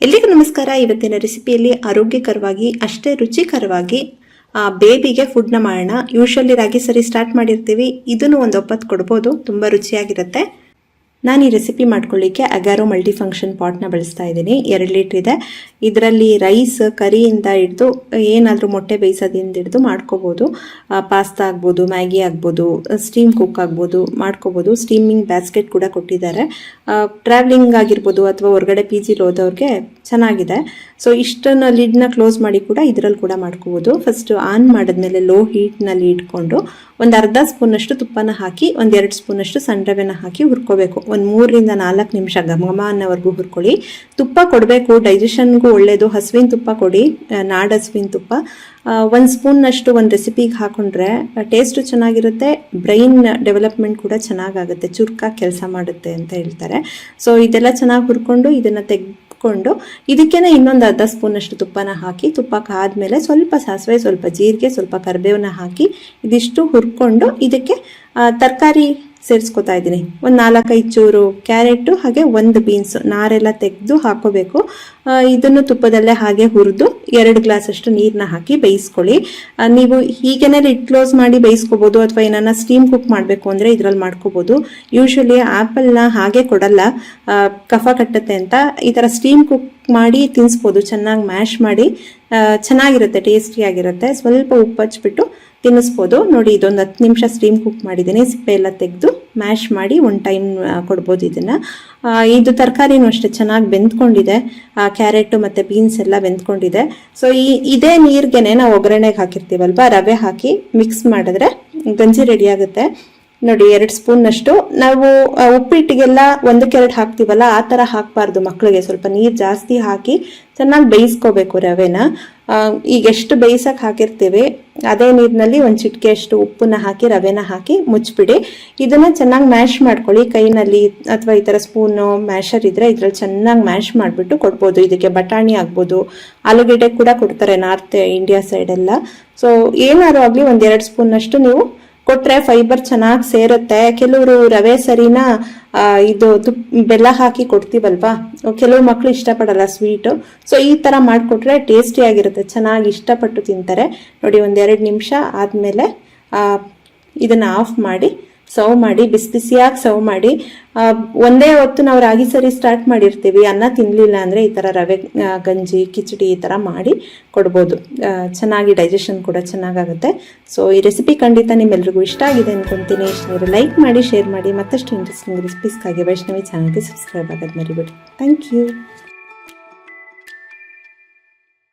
ಎಲ್ಲಿಗೂ ನಮಸ್ಕಾರ. ಇವತ್ತಿನ ರೆಸಿಪಿಯಲ್ಲಿ ಆರೋಗ್ಯಕರವಾಗಿ ಅಷ್ಟೇ ರುಚಿಕರವಾಗಿ ಆ, ಬೇಬಿಗೆ ಫುಡ್ನ ಮಾಡೋಣ. ಯೂಶಲಿ ರಾಗಿ ಸರಿ ಸ್ಟಾರ್ಟ್ ಮಾಡಿರ್ತೀವಿ. ಇದನ್ನು ಒಂದು ಒಪ್ಪತ್ತು ಕೊಡ್ಬೋದು. ತುಂಬ ರುಚಿಯಾಗಿರುತ್ತೆ. ನಾನು ಈ ರೆಸಿಪಿ ಮಾಡ್ಕೊಳ್ಳಿಕ್ಕೆ ಅಗಾರೋ ಮಲ್ಟಿಫಂಕ್ಷನ್ ಪಾಟ್ನ ಬಳಸ್ತಾ ಇದ್ದೀನಿ. ಎರಡು ಲೀಟ್ರ್ ಇದೆ. ಇದರಲ್ಲಿ ರೈಸ್ ಕರಿಯಿಂದ ಹಿಡಿದು, ಏನಾದರೂ ಮೊಟ್ಟೆ ಬೇಯಿಸೋದಿಂದ ಹಿಡಿದು ಮಾಡ್ಕೋಬೋದು. ಪಾಸ್ತಾ ಆಗ್ಬೋದು ಮ್ಯಾಗಿ ಆಗ್ಬೋದು ಸ್ಟೀಮ್ ಕುಕ್ ಆಗ್ಬೋದು, ಮಾಡ್ಕೋಬೋದು. ಸ್ಟೀಮಿಂಗ್ ಬ್ಯಾಸ್ಕೆಟ್ ಕೂಡ ಕೊಟ್ಟಿದ್ದಾರೆ. ಟ್ರಾವೆಲಿಂಗ್ ಆಗಿರ್ಬೋದು ಅಥವಾ ಹೊರಗಡೆ ಪಿ ಜಿಲಿ ಹೋದವ್ರಿಗೆ ಚೆನ್ನಾಗಿದೆ. ಸೊ ಇಷ್ಟನ್ನು ಲಿಡ್ನ ಕ್ಲೋಸ್ ಮಾಡಿ ಕೂಡ ಇದರಲ್ಲಿ ಕೂಡ ಮಾಡ್ಕೋಬೋದು. ಫಸ್ಟ್ ಆನ್ ಮಾಡಿದ್ಮೇಲೆ ಲೋ ಹೀಟ್ನಲ್ಲಿ ಇಟ್ಕೊಂಡು ಒಂದು ಅರ್ಧ ಸ್ಪೂನಷ್ಟು ತುಪ್ಪನ ಹಾಕಿ ಒಂದೆರಡು ಸ್ಪೂನಷ್ಟು ಸಣ್ಣ ಹಾಕಿ ಹುರ್ಕೋಬೇಕು. ಒಂದು ಮೂರರಿಂದ ನಾಲ್ಕು ನಿಮಿಷ ಘಮ ಘಮ ಅನ್ನೋವರೆಗೂ ಹುರ್ಕೊಳ್ಳಿ. ತುಪ್ಪ ಕೊಡಬೇಕು ಡೈಜೆಷನ್ಗೂ ಒಳ್ಳೆಯದು ಹಸುವಿನ ತುಪ್ಪ ಕೊಡಿ ನಾಡ ಹಸುವಿನ ತುಪ್ಪ. ಒಂದು ಸ್ಪೂನ್ನಷ್ಟು ಒಂದು ರೆಸಿಪಿಗೆ ಹಾಕೊಂಡ್ರೆ ಟೇಸ್ಟು ಚೆನ್ನಾಗಿರುತ್ತೆ ಬ್ರೈನ್ ಡೆವಲಪ್ಮೆಂಟ್ ಕೂಡ ಚೆನ್ನಾಗಾಗುತ್ತೆ. ಚುರುಕಾಗಿ ಕೆಲಸ ಮಾಡುತ್ತೆ ಅಂತ ಹೇಳ್ತಾರೆ. ಸೊ ಇದೆಲ್ಲ ಚೆನ್ನಾಗಿ ಹುರ್ಕೊಂಡು ಇದನ್ನು ತೆಗೆದುಕೊಂಡು ಇದಕ್ಕೇನೆ ಇನ್ನೊಂದು ಅರ್ಧ ಸ್ಪೂನಷ್ಟು ತುಪ್ಪನ ಹಾಕಿ, ತುಪ್ಪ ಕಾದ್ಮೇಲೆ ಸ್ವಲ್ಪ ಸಾಸಿವೆ, ಸ್ವಲ್ಪ ಜೀರಿಗೆ, ಸ್ವಲ್ಪ ಕರಿಬೇವನ್ನ ಹಾಕಿ, ಇದಿಷ್ಟು ಹುರ್ಕೊಂಡು ಇದಕ್ಕೆ ತರಕಾರಿ ಸೇರಿಸ್ಕೊತಾ ಇದ್ದೀನಿ. ಒಂದು ನಾಲ್ಕೈದು ಚೂರು ಕ್ಯಾರೆಟು, ಹಾಗೆ ಒಂದು ಬೀನ್ಸ್ ನಾರೆಲ್ಲ ತೆಗೆದು ಹಾಕೋಬೇಕು. ಇದನ್ನು ತುಪ್ಪದಲ್ಲೇ ಹಾಗೆ ಹುರಿದು ಎರಡು ಗ್ಲಾಸಷ್ಟು ನೀರನ್ನ ಹಾಕಿ ಬೇಯಿಸ್ಕೊಳ್ಳಿ. ನೀವು ಹೀಗೇನೆ ಲಿಡ್ ಕ್ಲೋಸ್ ಮಾಡಿ ಬೇಯಿಸ್ಕೋಬೋದು ಅಥವಾ ಏನನ್ನ ಸ್ಟೀಮ್ ಕುಕ್ ಮಾಡಬೇಕು ಅಂದರೆ ಇದರಲ್ಲಿ ಮಾಡ್ಕೋಬೋದು. ಯೂಶ್ವಲಿ ಆ್ಯಪಲ್ನ ಹಾಗೆ ಕೊಡಲ್ಲ. ಕಫ ಕಟ್ಟುತ್ತೆ ಅಂತ ಈ ಥರ ಸ್ಟೀಮ್ ಕುಕ್ ಮಾಡಿ ತಿನ್ನಿಸ್ಬೋದು ಚೆನ್ನಾಗಿ ಮ್ಯಾಶ್ ಮಾಡಿ. ಚೆನ್ನಾಗಿರುತ್ತೆ, ಟೇಸ್ಟಿಯಾಗಿರುತ್ತೆ. ಸ್ವಲ್ಪ ಉಪ್ಪು ಹಚ್ಬಿಟ್ಟು ತಿನ್ನಿಸ್ಬೋದು. ನೋಡಿ, ಇದೊಂದು ಹತ್ತು ನಿಮಿಷ ಸ್ಟೀಮ್ ಕುಕ್ ಮಾಡಿದ್ದೀನಿ. ಸಿಪ್ಪೆ ಎಲ್ಲ ತೆಗೆದು ಮ್ಯಾಶ್ ಮಾಡಿ ಒಂದು ಟೈಮ್ ಕೊಡ್ಬೋದು ಇದನ್ನು. ಇದು ತರಕಾರಿನೂ ಅಷ್ಟೇ, ಚೆನ್ನಾಗಿ ಬೆಂದ್ಕೊಂಡಿದೆ. ಕ್ಯಾರೆಟು ಮತ್ತು ಬೀನ್ಸ್ ಎಲ್ಲ ಬೆಂದ್ಕೊಂಡಿದೆ. ಸೊ ಈ, ಇದೇ ನೀರಿಗೆ ನಾವು ಒಗ್ಗರಣೆಗೆ ಹಾಕಿರ್ತೀವಲ್ವ, ರವೆ ಹಾಕಿ ಮಿಕ್ಸ್ ಮಾಡಿದ್ರೆ ಗಂಜಿ ರೆಡಿ ಆಗುತ್ತೆ. ನೋಡಿ, ಎರಡು ಸ್ಪೂನ್ನಷ್ಟು ನಾವು ಉಪ್ಪಿಟ್ಟಿಗೆಲ್ಲ ಒಂದು ಎರಡು ಹಾಕ್ತೀವಲ್ಲ, ಆ ಥರ ಹಾಕಬಾರ್ದು ಮಕ್ಕಳಿಗೆ ಸ್ವಲ್ಪ ನೀರು ಜಾಸ್ತಿ ಹಾಕಿ ಚೆನ್ನಾಗಿ ಬೇಯಿಸ್ಕೋಬೇಕು ರವೆನ. ಈಗ ಎಷ್ಟು ಬೇಯಿಸಕ್ಕೆ ಹಾಕಿರ್ತೀವಿ, ಅದೇ ನೀರಿನಲ್ಲಿ ಒಂದು ಚಿಟಿಕೆ ಅಷ್ಟು ಉಪ್ಪನ್ನ ಹಾಕಿ, ರವೆನ ಹಾಕಿ ಮುಚ್ಚಿಬಿಡಿ. ಇದನ್ನು ಚೆನ್ನಾಗಿ ಮ್ಯಾಶ್ ಮಾಡ್ಕೊಳ್ಳಿ. ಕೈನಲ್ಲಿ ಅಥವಾ ಈ ಥರ ಸ್ಪೂನು ಮ್ಯಾಶರ್ ಇದ್ರೆ ಇದರಲ್ಲಿ ಚೆನ್ನಾಗಿ ಮ್ಯಾಶ್ ಮಾಡಿಬಿಟ್ಟು ಕೊಡ್ಬೋದು. ಇದಕ್ಕೆ ಬಟಾಣಿ ಆಗ್ಬೋದು, ಆಲೂಗೆಡ್ಡೆ ಕೂಡ ಕೊಡ್ತಾರೆ ನಾರ್ತ್ ಇಂಡಿಯಾ ಸೈಡೆಲ್ಲ ಸೊ, ಏನಾದ್ರು ಆಗಲಿ ಒಂದು ಎರಡು ಸ್ಪೂನಷ್ಟು ನೀವು ಕೊಟ್ರೆ ಫೈಬರ್ ಚೆನ್ನಾಗಿ ಸೇರುತ್ತೆ. ಕೆಲವರು ರವೆ ಸರಿನ ಇದು ತುಪ್, ಬೆಲ್ಲ ಹಾಕಿ ಕೊಡ್ತೀವಲ್ವಾ? ಕೆಲವು ಮಕ್ಕಳು ಇಷ್ಟಪಡಲ್ಲ ಸ್ವೀಟು ಸೊ ಈ ಥರ ಮಾಡಿಕೊಟ್ರೆ ಟೇಸ್ಟಿಯಾಗಿರುತ್ತೆ ಚೆನ್ನಾಗಿ ಇಷ್ಟಪಟ್ಟು ತಿಂತಾರೆ. ನೋಡಿ, ಒಂದೆರಡು ನಿಮಿಷ ಆದಮೇಲೆ ಇದನ್ನು ಆಫ್ ಮಾಡಿ ಸರ್ವ್ ಮಾಡಿ ಬಿಸಿ ಬಿಸಿಯಾಗಿ ಸರ್ವ್ ಮಾಡಿ ಒಂದೇ ಹೊತ್ತು ನಾವು ರಾಗಿ ಸರಿ ಸ್ಟಾರ್ಟ್ ಮಾಡಿರ್ತೀವಿ. ಅನ್ನ ತಿನ್ನಲಿಲ್ಲ ಅಂದರೆ ಈ ಥರ ರವೆ ಗಂಜಿ, ಕಿಚಡಿ ಈ ಥರ ಮಾಡಿ ಕೊಡ್ಬೋದು. ಚೆನ್ನಾಗಿ ಡೈಜೆಷನ್ ಕೂಡ ಚೆನ್ನಾಗಾಗುತ್ತೆ. ಸೊ ಈ ರೆಸಿಪಿ ಖಂಡಿತ ನಿಮ್ಮೆಲ್ರಿಗೂ ಇಷ್ಟ ಆಗಿದೆ ಅನ್ಕೊಂತೀನಿ. ಇಷ್ಟ ಲೈಕ್ ಮಾಡಿ ಶೇರ್ ಮಾಡಿ, ಮತ್ತಷ್ಟು ಇಂಟ್ರೆಸ್ಟಿಂಗ್ ರೆಸಿಪೀಸ್ಗಾಗಿ ವೈಷ್ಣವಿ ಚಾನಲ್ಗೆ ಸಬ್ಸ್ಕ್ರೈಬ್ ಆಗೋದು ಮರಿಬೇಡಿ. Thank you